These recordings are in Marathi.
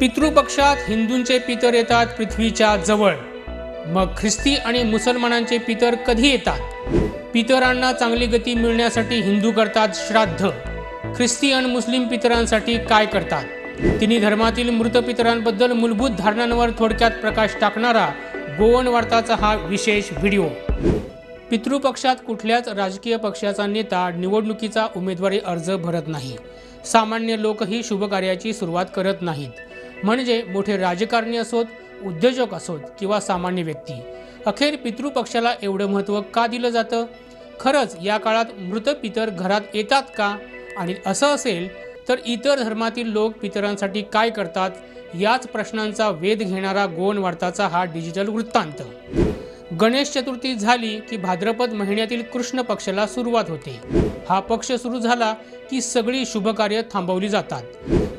पितृपक्षात हिंदूंचे पितर येतात पृथ्वीच्या जवळ. मग ख्रिस्ती आणि मुसलमानांचे पितर कधी येतात? पितरांना चांगली गती मिळण्यासाठी हिंदू करतात श्राद्ध. ख्रिस्ती आणि मुस्लिम पितरांसाठी काय करतात? तिन्ही धर्मातील मृत पितरांबद्दल मूलभूत धारणांवर थोडक्यात प्रकाश टाकणारा गोवन वार्ताचा हा विशेष व्हिडिओ. पितृपक्षात कुठल्याच राजकीय पक्षाचा नेता निवडणुकीचा उमेदवारी अर्ज भरत नाही. सामान्य लोकही शुभकार्याची सुरुवात करत नाहीत. म्हणजे मोठे राजकारणी असोत उद्योजक असोत किंवा सामान्य व्यक्ती. अखेर पितृपक्षाला एवढं महत्त्व का दिलं जातं? खरंच या काळात मृत पितर घरात येतात का? आणि असं असेल तर इतर धर्मातील लोक पितरांसाठी काय करतात? याच प्रश्नांचा वेध घेणारा गोन वार्ताचा हा डिजिटल वृत्तांत. गणेश चतुर्थी झाली की भाद्रपद महिन्यातील कृष्ण पक्षाला सुरुवात होते. हा पक्ष सुरू झाला की सगळी शुभकार्य थांबवली जातात.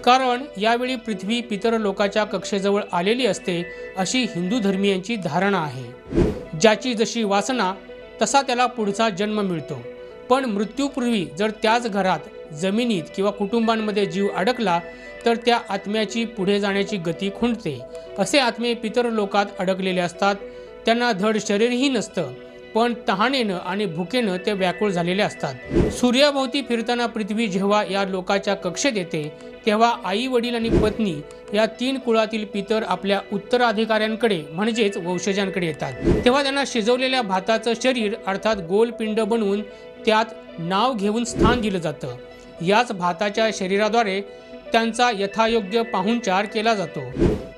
कारण यावेळी पृथ्वी पितर लोकाच्या कक्षेजवळ आलेली असते अशी हिंदू धर्मियांची धारणा आहे. ज्याची जशी वासना तसा त्याला पुढचा जन्म मिळतो. पण मृत्यूपूर्वी जर त्याच घरात जमिनीत किंवा कुटुंबांमध्ये जीव अडकला तर त्या आत्म्याची पुढे जाण्याची गती खुंटते. असे आत्मे पितर लोकात अडकलेले असतात. त्यांना धड शरीरही नसतं. पण तहानेनं आणि भुकेनं ते व्याकुळ झालेले असतात. सूर्याभोवती फिरताना पृथ्वी जेव्हा या लोकाच्या कक्षेत येते तेव्हा आई वडील आणि पत्नी या तीन कुळातील पितर आपल्या उत्तराधिकाऱ्यांकडे म्हणजेच वंशजांकडे येतात. तेव्हा त्यांना शिजवलेल्या भाताचं शरीर अर्थात गोलपिंड बनवून त्यात नाव घेऊन स्थान दिलं जातं. याच भाताच्या शरीराद्वारे त्यांचा यथायोग्य पाहुणचार केला जातो.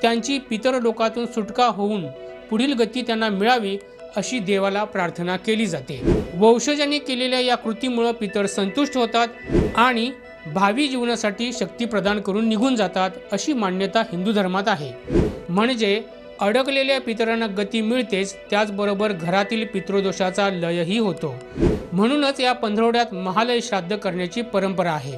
त्यांची पितर लोकातून सुटका होऊन पुढील गती त्यांना मिळावी अशी देवाला प्रार्थना केली जाते. वंशजांनी केलेल्या या कृतीमुळं पितर संतुष्ट होतात आणि भावी जीवनासाठी शक्ती प्रदान करून निघून जातात अशी मान्यता हिंदू धर्मात आहे. म्हणजे अडकलेल्या पितरांना गती मिळतेच त्याचबरोबर घरातील पितृदोषाचा लयही होतो. म्हणूनच या पंधरवड्यात महालय श्राद्ध करण्याची परंपरा आहे.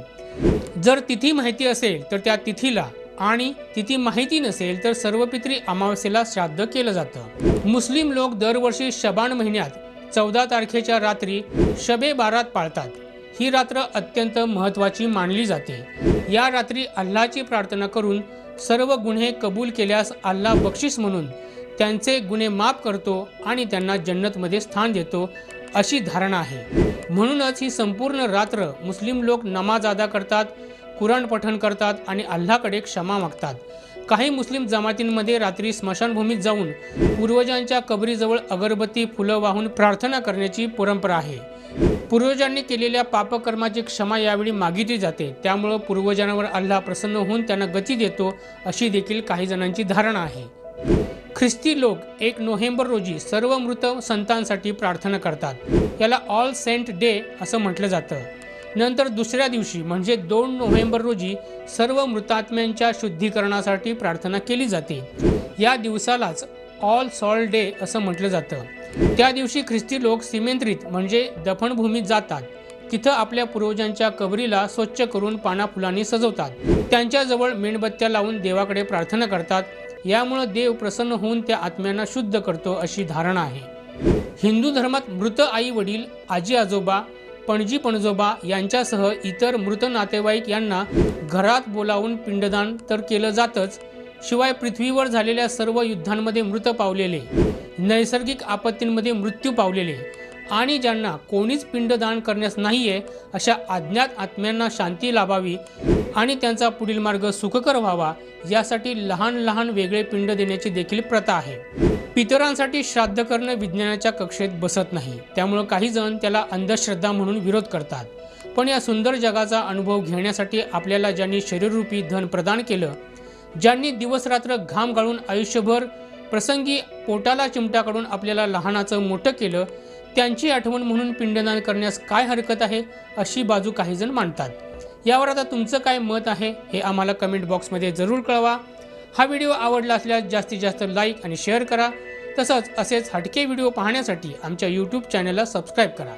जर तिथी माहिती असेल तर त्या तिथीला आणि तिथी माहिती नसेल तर सर्व पित्री अमावस्येला श्राद्ध केलं जातं. मुस्लिम लोक दरवर्षी शबान महिन्यात चौदा तारखेच्या रात्री शबे बारात पाळतात. ही रात्र अत्यंत महत्त्वाची मानली जाते. या रात्री अल्लाची प्रार्थना करून सर्व गुन्हे कबूल केल्यास अल्लाह बक्षीस म्हणून त्यांचे गुन्हे माफ करतो आणि त्यांना जन्नतमध्ये स्थान देतो अशी धारणा आहे. म्हणूनच ही संपूर्ण रात्र मुस्लिम लोक नमाज अदा करतात कुराण पठण करतात आणि अल्लाकडे क्षमा मागतात. काही मुस्लिम जमातींमध्ये रात्री स्मशानभूमीत जाऊन पूर्वजांच्या कबरीजवळ अगरबत्ती फुलं वाहून प्रार्थना करण्याची परंपरा आहे. पूर्वजांनी केलेल्या पापकर्माची क्षमा यावेळी मागितली जाते. त्यामुळं पूर्वजांवर अल्लाह प्रसन्न होऊन त्यांना गती देतो अशी देखील काही जणांची धारणा आहे. ख्रिस्ती लोक एक नोव्हेंबर रोजी सर्व मृत संतांसाठी प्रार्थना करतात. याला ऑल सेंट डे असं म्हटलं जातं. नंतर दुसऱ्या दिवशी म्हणजे दोन नोव्हेंबर रोजी सर्व मृतात्म्यांच्या शुद्धीकरणासाठी प्रार्थना केली जाते. या दिवसालाच ऑल सॉल डे असं म्हटलं जातं. त्या दिवशी ख्रिस्ती लोक सिमेंत्रित म्हणजे दफनभूमीत जातात. तिथं आपल्या पूर्वजांच्या कबरीला स्वच्छ करून पानाफुलांनी सजवतात. त्यांच्याजवळ मेणबत्त्या लावून देवाकडे प्रार्थना करतात. यामुळं देव प्रसन्न होऊन त्या आत्म्यांना शुद्ध करतो अशी धारणा आहे. हिंदू धर्मात मृत आई वडील आजी आजोबा पणजी पणजोबा यांच्यासह इतर मृत नातेवाईक यांना घरात बोलावून पिंडदान तर केलं जातच. शिवाय पृथ्वीवर झालेल्या सर्व युद्धांमध्ये मृत पावलेले नैसर्गिक आपत्तींमध्ये मृत्यू पावलेले आणि ज्यांना कोणीच पिंडदान करण्यास नाहीये अशा अज्ञात आत्म्यांना शांती लाभावी आणि त्यांचा पुढील मार्ग सुखकर व्हावा यासाठी लहान लहान वेगळे पिंड देण्याची देखील प्रथा आहे. पितरांसाठी श्राद्ध करणं विज्ञानाच्या कक्षेत बसत नाही. त्यामुळं काही जण त्याला अंधश्रद्धा म्हणून विरोध करतात. पण या सुंदर जगाचा अनुभव घेण्यासाठी आपल्याला ज्यांनी शरीररूपी धन प्रदान केलं ज्यांनी दिवसरात्र घाम गाळून आयुष्यभर प्रसंगी पोटाला चिमटा काढून आपल्याला लहानाचं मोठं केलं त्यांची आठवण म्हणून पिंडदान करण्यास काय हरकत आहे अशी बाजू काही जण मांडतात. यावर आता तुमचं काय मत आहे हे आम्हाला कमेंट बॉक्समध्ये जरूर कळवा. हा व्हिडिओ आवडला असल्यास जास्तीत जास्त लाईक आणि शेअर करा. तसंच असेच हटके व्हिडिओ पाहण्यासाठी आमच्या यूट्यूब चॅनलला सबस्क्राईब करा.